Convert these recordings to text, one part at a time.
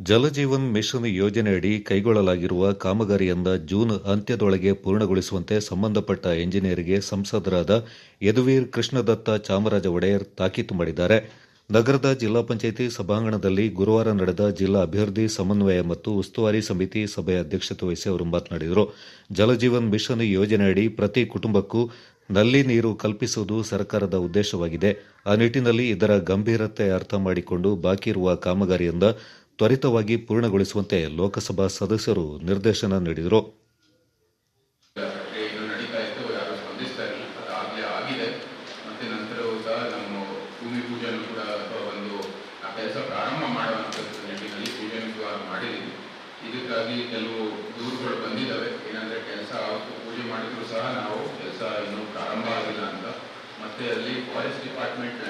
Jal Jeevan mission ಯೋಜನೆಯಡಿ ಕೈಗೊಳ್ಳಲಾಗಿರುವ ಕಾಮಗಾರಿಯಿಂದ June ಅಂತ್ಯದೊಳಗೆ ಪೂರ್ಣಗೊಳಿಸುವಂತೆ ಸಂಬಂಧಪಟ್ಟ ಎಂಜಿನಿಯರ್ಗೆ ಸಂಸದರಾದ ಯದುವೀರ್ ಕೃಷ್ಣದತ್ತ ಚಾಮರಾಜ ಒಡೆಯರ್ ತಾಕೀತು ಮಾಡಿದ್ದಾರೆ. ನಗರದ ಜಿಲ್ಲಾ ಪಂಚಾಯಿತಿ ಸಭಾಂಗಣದಲ್ಲಿ ಗುರುವಾರ ನಡೆದ ಜಿಲ್ಲಾ ಅಭಿವೃದ್ಧಿ ಸಮನ್ವಯ ಮತ್ತು ಉಸ್ತುವಾರಿ ಸಮಿತಿ ಸಭೆಯ ಅಧ್ಯಕ್ಷತೆ ವಹಿಸಿ ಅವರು ಮಾತನಾಡಿದರು. ಜಲಜೀವನ್ ಮಿಷನ್ ಯೋಜನೆಯಡಿ ಪ್ರತಿ ಕುಟುಂಬಕ್ಕೂ ನಲ್ಲಿ ನೀರು ಕಲ್ಪಿಸುವುದು ಸರ್ಕಾರದ ಉದ್ದೇಶವಾಗಿದೆ. ಆ ನಿಟ್ಟಿನಲ್ಲಿ ಇದರ ಗಂಭೀರತೆ ಅರ್ಥ ಮಾಡಿಕೊಂಡು ಬಾಕಿ ಇರುವ ಕಾಮಗಾರಿಯಿಂದ ತ್ವರಿತವಾಗಿ ಪೂರ್ಣಗೊಳಿಸುವಂತೆ ಲೋಕಸಭಾ ಸದಸ್ಯರು ನಿರ್ದೇಶನ ನೀಡಿದರು. ಆ ಇದಕ್ಕಾಗಿ ಕೆಲವು ದೂರುಗಳು ಬಂದಿದ್ದಾವೆ. ಕೆಲಸ ಅವತ್ತು ಪೂಜೆ ಮಾಡಿದ್ರು ಸಹ ನಾವು ಕೆಲಸ ಇನ್ನೂ ಪ್ರಾರಂಭ ಆಗಿಲ್ಲ ಅಂತ. ಮತ್ತೆ ಅಲ್ಲಿ forest department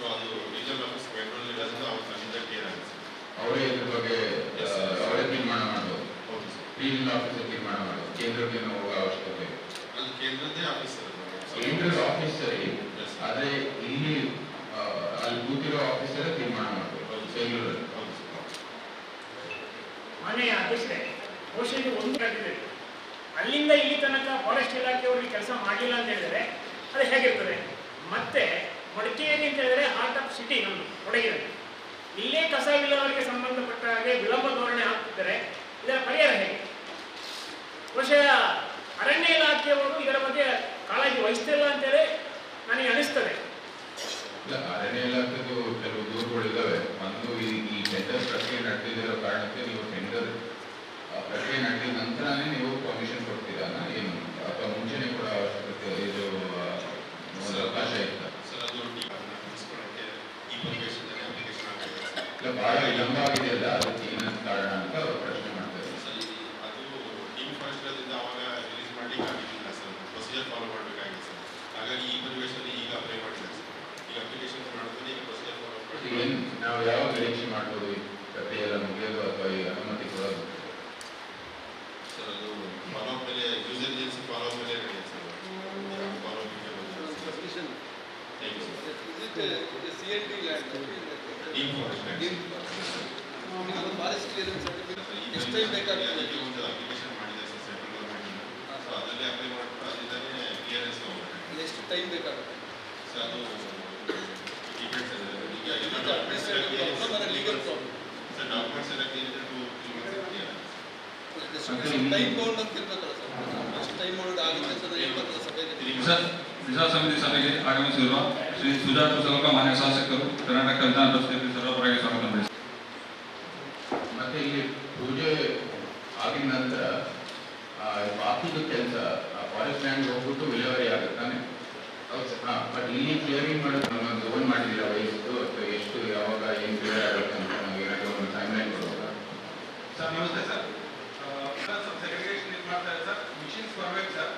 So ಅದು ರೀಜನಲ್ ಆಫೀಸ್ ಬೆಂಗಳೂರಲ್ಲಿ ಇರೋದ್ರಿಂದ ಅವ್ರು ಅಲ್ಲಿಂದ ಕ್ಲಿಯರ್ ಆಗುತ್ತೆ. ಅವರೇ ಇದ್ರ ಬಗ್ಗೆ. ಅವರೇ ತೀರ್ಮಾನ ಮಾಡ್ಬೋದು. ಹೌದು ಸರ್ ರೀಜನಲ್ ಆಫೀಸರ್ ತೀರ್ಮಾನ ಮಾಡೋದು ಕೇಂದ್ರಕ್ಕೆ ಏನು ಹೋಗೋ ಅವಶ್ಯಕತೆ. ಅಲ್ಲಿ ಕೇಂದ್ರದ್ದೇ ಆಫೀಸ್ ಕೇಂದ್ರದ ಆಫೀಸ್ ಸರಿ. ಆದ್ರೆ ಇಲ್ಲಿ ಅಲ್ಲಿ ಕೂತಿರೋ ಆಫೀಸರೇ ತೀರ್ಮಾನ ಮಾಡಬೇಕು ಹೌದು. ಬೆಂಗಳೂರಲ್ಲಿ. ಹೌದು ಮನೆಯ ಅಧ್ಯಕ್ಷರೇ ಒಂದು ಅಲ್ಲಿಂದ ಇಲ್ಲಿ ತನಕ ಫಾರೆಸ್ಟ್ ಇಲಾಖೆಯವರಿಗೆ ಕೆಲಸ ಮಾಡಿಲ್ಲ ಅಂತ ಹೇಳಿದರೆ ಅದು ಹೇಗಿರ್ತದೆ? ಮತ್ತೆ ಮಡಿಕೇರಿ ಅಂತ ಹೇಳಿದ್ರೆ ಹಾರ್ಟ್ ಆಫ್ ಸಿಟಿ ನಮ್ಮದು ಕೊಡಗಿನಲ್ಲಿ ಇಲ್ಲೇ ಕಸ ವಿಲ್ಲವರಿಗೆ ಸಂಬಂಧಪಟ್ಟ ಹಾಗೆ ವಿಳಂಬ ಧೋರಣೆ ಹಾಕ್ತಿದ್ದಾರೆ ಇದರ ಪರಿಹಾರ ಹೇಗೆ? ಬಹುಶಃ ಅರಣ್ಯ ಇಲಾಖೆಯವರು ಇದರ ಬಗ್ಗೆ ಕಾಳಜಿ ವಹಿಸ್ತಿಲ್ಲ ಅಂತೇಳಿ ನನಗೆ ಅನಿಸ್ತದೆ ಇಲ್ಲ, ಅರಣ್ಯ ಇಲಾಖೆದು ಕೆಲವು ದೂರುಗಳಿದ್ದಾವೆ ಒಂದು, ಈ ಟೆಂಡರ್ ಪ್ರಕ್ರಿಯೆ ನಡೆದಿರೋ ಕಾರಣಕ್ಕೆ ನೀವು ಟೆಂಡರ್ ಪ್ರಕ್ರಿಯೆ ನಡೆದ ನಂತರನೇ ನೀವು ಪರ್ಮಿಷನ್ ಕೊಡ್ತೀರಾ? ಏನು? ಅಥವಾ ಮುಂಚೆನೆ ಕೂಡ ಅವಶ್ಯಕತೆ ಇದು ಆ, ಒಂದು ಅವಕಾಶ ಇತ್ತ ಸರ್ ಅದು ಮುಗಿಸ್ಕೊಳ್ಳೋಕ್ಕೆ ಈ ಪರಿವೇಶದಲ್ಲಿ ಅಪ್ಲಿಕೇಶನ್ ಹಾಕಿದ್ದಾರೆ ಸರ್ ಇಲ್ಲ ಬಹಳ ವಿಳಂಬ ಆಗಿದೆಯಲ್ಲ ಅದಕ್ಕೆ ಏನಂತ ಕಾರಣ ಅಂತ ಅವ್ರು ಪ್ರಶ್ನೆ ಮಾಡ್ತಾರೆ ಸರ್ ಈ- ಅದು ಟೀಮ್ ಫಾರೆಸ್ಟ್ ಇರೋದ್ರಿಂದ ಅವಾಗ ರಿಲೀಸ್ ಮಾಡಲಿಕ್ಕೆ ಆಗಿರಲಿಲ್ಲ ಸರ್ ಪ್ರೊಸೀಜರ್ ಫಾಲೋ ಮಾಡಬೇಕಾಗಿದೆ ಸರ್ ಹಾಗಾಗಿ ಈ ಪರಿವೇಶದಲ್ಲಿ ಈಗ ಅಪ್ಲೈ ಮಾಡಿದ್ದಾರೆ ಸರ್ ಈಗ ಅಪ್ಲಿಕೇಶನ್ ಮಾಡಿದ್ರೆ ಈಗ ಪ್ರೊಸೀಜರ್ ಫಾಲೋ ಮಾಡಿ ಏನು ನಾವು ಯಾವಾಗ ನಿರೀಕ್ಷೆ ಮಾಡ್ಬೋದು ಈ ಎಲ್ಲ ಮುಗಿಯೋದು ಅಥವಾ ಈ ಅನುಮತಿ ಕೊಡೋದು ಸರ್ ಅದು ಫಾಲೋ ಮೇಲೆ ಯೂಸರ್ ಏಜೆನ್ಸಿ ಫಾಲೋ ಮೇಲೆ ಫಾಲೋ ಟೀಮ್ ಫಾರೆಸ್ಟ್ ಎಷ್ಟು ಟೈಮ್ ಬೇಕಾಗ್ತದೆ ಒಂದು ಅಪ್ಲಿಕೇಶನ್ ಮಾಡಿದೆ ಸರ್ ಸೆಂಟ್ರಲ್ ಗೌರ್ಮೆಂಟಿಂದ ಅದರಲ್ಲಿ ಅಪ್ಲೈ ಮಾಡ್ಬಿಟ್ಟು ಅದರಿಂದಲೇ ಕ್ಲಿಯರೆನ್ಸ್ ಎಷ್ಟು ಟೈಮ್ ಬೇಕಾಗುತ್ತೆ ಸರ್ ಅದು ಡಾಕ್ಯುಮೆಂಟ್ಸ್ ಎಲ್ಲ clear ಇದೆ. Administrative legal problem sir documents ಎಲ್ಲ ಮಂತ್ಸ್ ಕ್ಲಿಯರ್ ಟೈಮ್ ಬೌಂಡ್ ಅಂತ ಇರ್ಬೇಕಲ್ಲ ಸರ್ ಎಷ್ಟು ಟೈಮ್ ಬೌಂಡ್ ಆಗುತ್ತೆ ಅಂತ ಹೇಳ್ಬೇಕಲ್ಲ ಸಭೆಗೆ ಸರ್ ವಿಧಾನ ಸಮಿತಿ ಸಭೆಗೆ ಆಗಮಿಸಿರುವ ಶ್ರೀ ಸ್ವಲ್ಪ ಮಾನ್ಯ ಶಾಸಕರು ಕರ್ನಾಟಕ ವಿಧಾನ ಪರಿಷತ್ ಸ್ವಾಗತ. ಮತ್ತೆ ಇಲ್ಲಿ ಪೂಜೆ ಆಗಿದ ನಂತರ ಬಾಕಿದು ಕೆಲಸ ಫಾರೆಸ್ಟ್ ಲ್ಯಾಂಡ್ ಹೋಗ್ಬಿಟ್ಟು ವಿಲೇವಾರಿ ಆಗುತ್ತಾನೆ ಹಾಂ ಬಟ್ ಇಲ್ಲಿ ಕ್ಲಿಯರಿಂಗ್ ಮಾಡೋದು ಓನ್ ಮಾಡಿದಿಲ್ಲ ವಯಸ್ಸು ಎಷ್ಟು ಯಾವಾಗ ಏನು ಕ್ಲಿಯರ್ ಆಗುತ್ತೆ ಅಂತ ನಾವು ಏನಾದರೂ ಒಂದು ಟೈಮ್ ಲೈನ್ ಕೊಡುವಾಗ ಸರ್ ನಮಸ್ತೆ ಸರ್ ಸ್ವಲ್ಪ ಸೆಗ್ರಿಗೇಷನ್ ಇದು ಮಾಡ್ತಾರೆ ಸರ್ ಮಿಷಿನ್ಸ್ ಬರಬೇಕು ಸರ್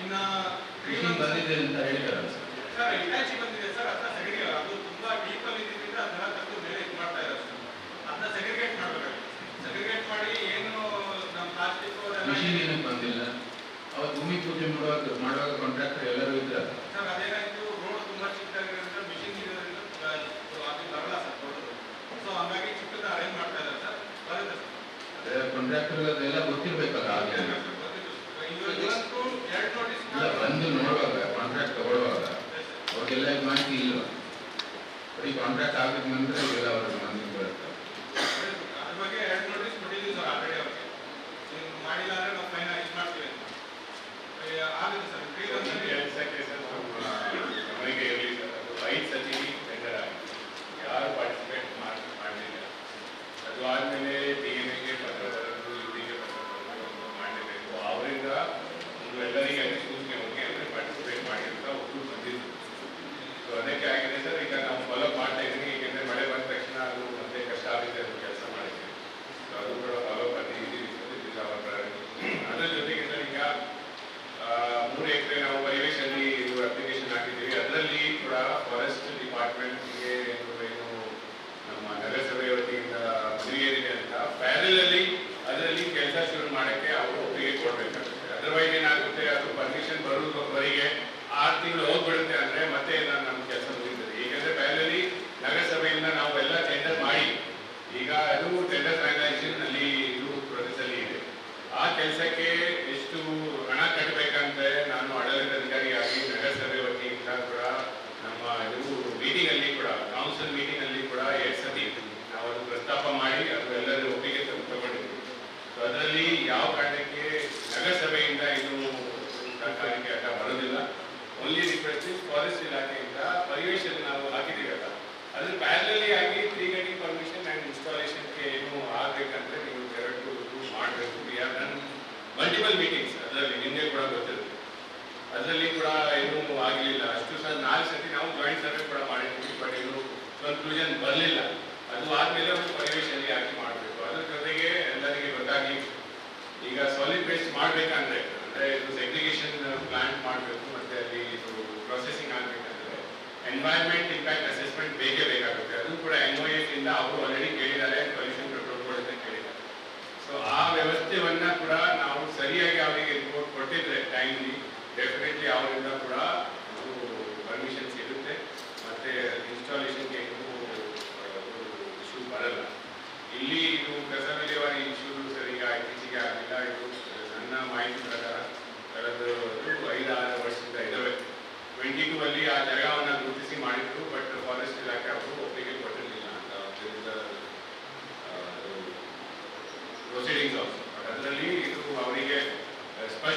ಇನ್ನ ಮಿಷಿನ್ ಬಂದಿದೆ ಅಂತ ಹೇಳ್ತಾರೆ ಸರ್ ಸರ್ ಇಟ್ಯಾಚಿ ಬಂದಿದೆ ಸರ್ ಅದನ್ನ ಸೆಗ್ರಿಗೇಟ್ ಅದು ತುಂಬ ಡೀಪ್ ಅಲ್ಲಿ ಇದ್ದಿದ್ದರಿಂದ ಅದನ್ನ ತೆಗೆದು ಮೇಲೆ ಇದು ಮಾಡ್ತಾ ಇದ್ದಾರೆ ಸರ್ ಅದನ್ನ ಸೆಗ್ರಿಗೇಟ್ ಮಾಡಬೇಕಾಗುತ್ತೆ ಸೆಗ್ರಿಗೇಟ್ ಮಾಡಿ ಏನು ನಮ್ಮ ಪ್ಲಾಸ್ಟಿಕ್ ಮಿಷಿನ್ ಬಂದು ನೋಡುವಾಗ ಕಾಂಟ್ರಾಕ್ಟ್ ತಗೊಳ್ಳುವಾಗ, ಅವ್ರಿಗೆಲ್ಲ ಮಾಹಿತಿ ಇಲ್ವಾ? ಬರೀ ಕಾಂಟ್ರಾಕ್ಟ್ ಆಗಬೇಕು ನಂತರ ಇವೆಲ್ಲ ಅವ್ರಿಗೆ ಮಾಹಿತಿ ಬರುತ್ತೆ ಅದ್ರ ಬಗ್ಗೆ ಎರಡು ನೋಟಿಸ್ ಕೊಟ್ಟಿದ್ದೀವಿ ಸರ್ ಆಲ್ರೆಡಿ ಅವ್ರಿಗೆ ನೀವು ಮಾಡಿಲ್ಲ ಅಂದ್ರೆ ನಾವು ಫೈನ್ ಇದು ಮಾಡ್ತೀವಿ ಅಂತ ಏ, ಆಗುತ್ತೆ ಸರ್ ಫ್ರೀ ಬಂದ್ರೆ ಕೆಲಸಕ್ಕೆ ಸರ್ ನಮ್ಮ ಗಮನಕ್ಕೆ ಇರಲಿ ಸರ್ ಅದು ಐದು ಸತಿ ಟೆಂಡರ್ ಆಗಿದೆ ಯಾರು ಪಾರ್ಟಿಸಿಪೇಟ್ ಮಾಡಿ ಮಾಡಲಿಲ್ಲ ಅದು ಆದಮೇಲೆ ಡಿ ಎಂ ಎಗೆ ಪತ್ರ ಬರೋದು ಇದಕ್ಕೆ ಪತ್ರ ಬರೋದು ಒಂದು ಮಾಡಲೇಬೇಕು ಅವರಿಂದ ಒಂದು ಎಲ್ಲರಿಗೆ ಅಲ್ಲಿ ಸೂಚನೆ ಹೋಗಿ ಅಂದರೆ ಪಾರ್ಟಿಸಿಪೇಟ್ ಮಾಡಿ ಅಂತ ಒಟ್ಟು ಬಂದಿದ್ದು ಸೊ ಅದಕ್ಕೆ ಆಗಿದೆ ಸರ್ ಈಗ ನಾವು ಫಾಲೋ ಮಾಡ್ತಾ ಇದ್ದೀವಿ ಏಕೆಂದರೆ ಮಳೆ ಬಂದ ತಕ್ಷಣ ಅದು ಮತ್ತೆ ಕಷ್ಟ ಆಗುತ್ತೆ ಅದು ಕೆಲಸ ಮಾಡಿದ್ವಿ ಸೊ ಅದು ಕೂಡ ಫಾಲೋ ಬಂದಿದ್ದೀವಿ ಇಸ್ ಅವರ್ ಅದ್ರ ಜೊತೆಗೆ ಸರ್ ಈಗ ಆ, ಮೂರು ಎಕರೆ ನಾವು ಪರಿವೇಶಲ್ಲಿ ಇದು ಅಪ್ಲಿಕೇಶನ್ ಹಾಕಿದ್ದೀವಿ ಅದರಲ್ಲಿ ಕೂಡ ಫಾರೆಸ್ಟ್ ಡಿಪಾರ್ಟ್ಮೆಂಟ್ಗೆ ಏನು ನಮ್ಮ ನಗರಸಭೆ ವತಿಯಿಂದ ಮದುವೆಯೇರಿದೆ ಅಂತ ಪ್ಯಾರಲಲ್ಲಿ ಅದರಲ್ಲಿ ಕೆಲಸ ಶುರು ಮಾಡೋಕ್ಕೆ ಅವರು ಒಪ್ಪಿಗೆ ಕೊಡಬೇಕಾಗುತ್ತೆ. ಅದರ್ವೈಸ್ ಏನಾಗುತ್ತೆ, ಅದು ಪರ್ಮಿಷನ್ ಬರೋದುವರೆಗೆ ಆರು ತಿಂಗಳು ಹೋಗ್ಬಿಡುತ್ತೆ ಅಂದರೆ ಮತ್ತೆ ನಾನು ನಮ್ಮ ಕೆಲಸ ಮುಗಿತದೆ. ಏಕೆಂದರೆ ಪ್ಯಾರಲಲ್ಲಿ ನಗರಸಭೆಯಿಂದ ನಾವು ಎಲ್ಲ ಟೆಂಡರ್ ಮಾಡಿ, ಈಗ ಅದು ಟೆಂಡರ್ ಅಲ್ಲಿ ಇದು ಪ್ರೊಸೆಸಲ್ಲಿ ಇದೆ. ಆ ಕೆಲಸಕ್ಕೆ ಎಷ್ಟು ಹಣ ಕಟ್ಟಬೇಕಂತ ನಾನು ಆಡಳಿತಾಧಿಕಾರಿಯಾಗಿ ನಗರಸಭೆ ವತಿಯಿಂದ ಕೂಡ ನಮ್ಮ ಇದು ಮೀಟಿಂಗ್ ಅಲ್ಲಿ ಕೂಡ ಕೌನ್ಸಿಲ್ ಮೀಟಿಂಗ್ ಅಲ್ಲಿ ಕೂಡ ಎರಡು ಸತಿ ನಾವು ಅದು ಪ್ರಸ್ತಾಪ ಮಾಡಿ ಅದು ಎಲ್ಲರೂ ಒಪ್ಪಿಗೆ ತಗೊಂಡು- ತಗೊಂಡಿದ್ವಿ ಸೊ ಅದರಲ್ಲಿ ಯಾವ ಕಾರಣಕ್ಕೆ ನಗರಸಭೆಯಿಂದ ಇನ್ನು ಸರ್ಕಾರಕ್ಕೆ ಅಡ್ಡ ಬರೋದಿಲ್ಲ ಓನ್ಲಿ ರಿಕ್ವೆಸ್ಟ್ ಫಾರೆಸ್ಟ್ ಇಲಾಖೆಯಿಂದ ಪರಿವೇಶದಲ್ಲಿ ನಾವು ಹಾಕಿದ್ದೀವಲ್ಲ ಅದ್ರ ಪ್ಯಾರಲಲ್ಲಿ ಆಗಿ ತ್ರೀ ಗೇಟಿಂಗ್ ಪರ್ಮಿಷನ್ ಆ್ಯಂಡ್ ಇನ್ಸ್ಟಾಲೇಷನ್ಗೆ ಏನು ಆಗಬೇಕಂದ್ರೆ ನೀವು ಎರಡು ಮಾಡಬೇಕು ವಿ ಹ್ಯಾವ್ ಡನ್ ಮೀಟಿಂಗ್ಸ್ ಅದರಲ್ಲಿ, ನಿನ್ನೆ ಕೂಡ ಗೊತ್ತಿರುತ್ತೆ. ಅದರಲ್ಲಿ ಕೂಡ ಏನೂ ಆಗಲಿಲ್ಲ ಅಷ್ಟು ಸಹ ನಾಲ್ಕು ಸತಿ ನಾವು ಜಾಯಿಂಟ್ ಸರ್ವೆ ಕೂಡ ಮಾಡಿದ್ವಿ ಬಟ್ ಏನು ಕನ್ಕ್ಲೂಷನ್ ಬರಲಿಲ್ಲ ಅದು ಆದಮೇಲೆ ಒಂದು ಪರಿವೇಶದಲ್ಲಿ ಹಾಕಿ ಮಾಡಬೇಕು ಅದ್ರ ಜೊತೆಗೆ ಎಲ್ಲರಿಗೆ ಗೊತ್ತಾಗಲಿ ಈಗ ಸಾಲಿಡ್ ವೇಸ್ಟ್ ಮಾಡಬೇಕಂದ್ರೆ ಅಂದರೆ ಇದು ಸೆಗ್ರಿಗೇಷನ್ ಪ್ಲಾಂಟ್ ಮಾಡಬೇಕು ಮತ್ತೆ ಅಲ್ಲಿ ಇದು ಪ್ರೊಸೆಸಿಂಗ್ ಆಗಬೇಕಂದ್ರೆ ಎನ್ವೈರ್ಮೆಂಟ್ ಇಂಪ್ಯಾಕ್ಟ್ ಅಸೆಸ್ಮೆಂಟ್ ಬೇಕೇ ಬೇಕಾಗುತ್ತೆ ಅದು ಕೂಡ ಎನ್ ಒ ಎಫ್ ಇಂದ ಅವರು ಆಲ್ರೆಡಿ ಕೇಳಿದ್ದಾರೆ ಪೊಲ್ಯೂಷನ್ ಕಂಟ್ರೋಲ್ ಬೋರ್ಡ್ ಅಂತ ಕೇಳಿದ್ದಾರೆ ಸೊ ಆ ವ್ಯವಸ್ಥೆಯನ್ನ ಕೂಡ ನಾವು ಸರಿಯಾಗಿ ಅವರಿಗೆ ರಿಪೋರ್ಟ್ ಕೊಟ್ಟಿದ್ರೆ ಟೈಮ್ಲಿ ಡೆಫಿನೆಟ್ಲಿ ಅವರಿಂದ ಕೂಡ ಪರ್ಮಿಷನ್ ಸಿಗುತ್ತೆ ಮತ್ತೆ ಇನ್ಸ್ಟಾಲೇಷನ್ಗೆ ಏನೂ ಇಶ್ಯೂ ಬರಲ್ಲ ಇಲ್ಲಿ ಇದು ಕಸ ವಿಲೇವಾರಿ ಇಶ್ಯೂ ಸರ್ ಈಗ ಇತ್ತೀಚೆಗೆ ಆಗಲಿಲ್ಲ ಇದು ನನ್ನ ಮಾಹಿತಿ ಪ್ರಕಾರ ಕಳೆದ ಅದು ಐದಾರು ವರ್ಷದಿಂದ ಇದ್ದಾವೆ ಟ್ವೆಂಟಿ ಟೂ ಅಲ್ಲಿ ಆ ಜಾಗವನ್ನು ಗುರುತಿಸಿ ಮಾಡಿದ್ರು ಬಟ್ ಫಾರೆಸ್ಟ್ ಇಲಾಖೆ ಅವರು ಒಪ್ಪಿಗೆ ಕೊಟ್ಟಿರಲಿಲ್ಲ ಅಂತ ಪ್ರೊಸೀಡಿಂಗ್ಸ್ ಆಲ್ಸೋ ಬಟ್ ಅದರಲ್ಲಿ ಇದು ಅವರಿಗೆ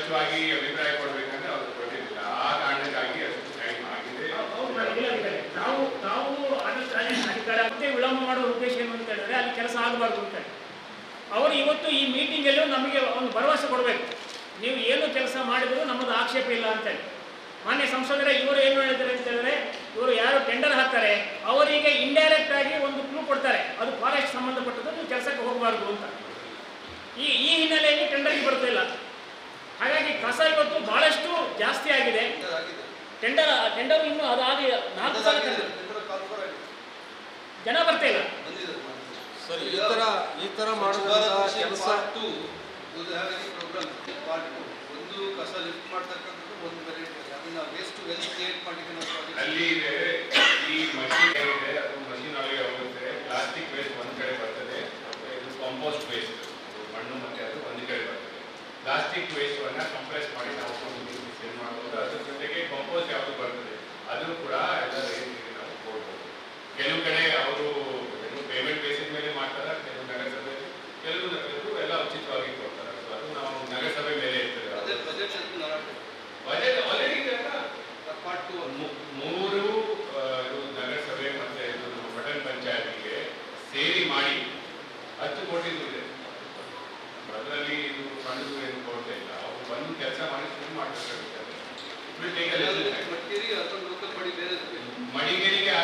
ಸ್ಪಷ್ಟವಾಗಿ ಅಭಿಪ್ರಾಯ ಕೊಡಬೇಕಂದ್ರೆ ಅವರು ಕೊಟ್ಟಿರಲಿಲ್ಲ. ಆ ಕಾರಣಕ್ಕಾಗಿ ಅಷ್ಟು ಟೈಮ್ ಆಗಿದೆ. ನಾವು ನಾವು ಅಧಿಕಾರ ಮತ್ತೆ ವಿಳಂಬ ಮಾಡುವ ಉದ್ದೇಶ ಏನು ಅಂತ ಹೇಳಿದ್ರೆ ಅಲ್ಲಿ ಕೆಲಸ ಆಗಬಾರ್ದು ಅಂತ ಹೇಳಿ. ಅವರು ಇವತ್ತು ಈ ಮೀಟಿಂಗಲ್ಲೂ ನಮಗೆ ಒಂದು ಭರವಸೆ ಕೊಡಬೇಕು. ನೀವು ಏನು ಕೆಲಸ ಮಾಡಿದರೂ ನಮ್ಮದು ಆಕ್ಷೇಪ ಇಲ್ಲ ಅಂತೇಳಿ ಮಾನ್ಯ ಸಂಸದರೇ, ಇವರು ಏನು ಹೇಳಿದ್ದಾರೆ ಅಂತ ಹೇಳಿದ್ರೆ, ಇವರು ಯಾರು ಟೆಂಡರ್ ಹಾಕ್ತಾರೆ, ಅವರಿಗೆ ಇಂಡೈರೆಕ್ಟ್ ಆಗಿ ಒಂದು ಕ್ಲೂ ಕೊಡ್ತಾರೆ. ಅದು ಫಾರೆಸ್ಟ್ ಸಂಬಂಧಪಟ್ಟದ್ದು, ನೀವು ಕೆಲಸಕ್ಕೆ ಹೋಗಬಾರ್ದು ಅಂತ. ಈ ಈ ಹಿನ್ನೆಲೆಯಲ್ಲಿ ಟೆಂಡರ್ಗೆ ಬರ್ತಿಲ್ಲ ಹಾಗಾಗಿ ಕಸ ಇವತ್ತು ಬಹಳಷ್ಟು ಜಾಸ್ತಿ ಆಗಿದೆ. ಟೆಂಡರ್ ಟೆಂಡರ್ ಇನ್ನು ಅದಾಗಿ ನಾಲ್ಕು ಸಲ ಜನ ಬರ್ತಾ ಇಲ್ಲ. ಸರಿ ಈ ತರ ಈ ತರ ಮಾಡುವಂತಹ ಕೆಲಸ ಒಂದು ಕಸ ಲಿಫ್ಟ್ ಮಾಡ್ತಕ್ಕಂಥದ್ದು ಒಂದು ವೆರೈಟಿ ಅದನ್ನ ವೇಸ್ಟ್ ವೆಲ್ ಕ್ರಿಯೇಟ್ ಮಾಡಲಿಕ್ಕೆ ನಾವು ಅಲ್ಲಿ ಇದೆ ಈ ಮಷೀನ್ ಏನಿದೆ ಅದು ಮಷೀನ್ ಒಳಗೆ ಹೋಗುತ್ತೆ ಪ್ಲಾಸ್ಟಿಕ್ ವೇಸ್ಟ್ ಒಂದು ಕಡೆ ಬರ್ತದೆ ಮತ್ತೆ ಇದು ಕಾಂಪೋಸ್ಟ್ ವೇಸ್ಟ್ ಮಣ್ಣು ಮತ್ತೆ ಅದು ಒಂದು ಕಡೆ ಬರ್ತದೆ ಪ್ಲಾಸ್ಟಿಕ್ ವೇಸ್ಟ್ ಅನ್ನ ಕಂಪ್ರೆಸ್ ಮಾಡಿ ನಾವು ಸೇಲ್ ಮಾಡ್ಬೋದು? ಅದ್ರ ಜೊತೆಗೆ ಕಂಪೋಸ್ ಯಾವುದು ಬರ್ತದೆ? ಅದು ಕೂಡ ಎಲ್ಲ ರೈತರಿಗೆ ನಾವು ಕೊಡ್ಬೋದು. ಕೆಲವು ಕಡೆ ಅವರು ಪೇಮೆಂಟ್ ಬೇಸಿಸ್ ಮೇಲೆ ಮಾಡ್ತಾರೆ ಕೆಲವು ನಗರಸಭೆ ಕೆಲವು ನಗರಗಳು ಎಲ್ಲ ಉಚಿತವಾಗಿ ಕೊಡ್ತಾರೆ. ಸೊ ಅದು ನಾವು ನಗರಸಭೆ ಮೇಲೆ ಇರ್ತದೆ. ಬಜೆಟ್ ಆಲ್ರೆಡಿ ಇದೆ ಅಲ್ಲ? ಪಾರ್ಟ್ ಟು ಮೂರು ಇದು ನಗರಸಭೆ ಮತ್ತೆ ಇದು ಪಟ್ಟಣ ಪಂಚಾಯತಿಗೆ ಸೇರಿ ಮಾಡಿ ಹತ್ತು ಕೋಟಿ ಇದೆ. ಅದರಲ್ಲಿ ಇದು ಫಂಡ್ ಏನು ಕೊಡ್ತಾ ಇಲ್ಲ ಅವ್ರು ಬಂದು ಕೆಲಸ ಮಾಡಿ ಶುರು ಮಾಡಬೇಕಾಗುತ್ತೆ It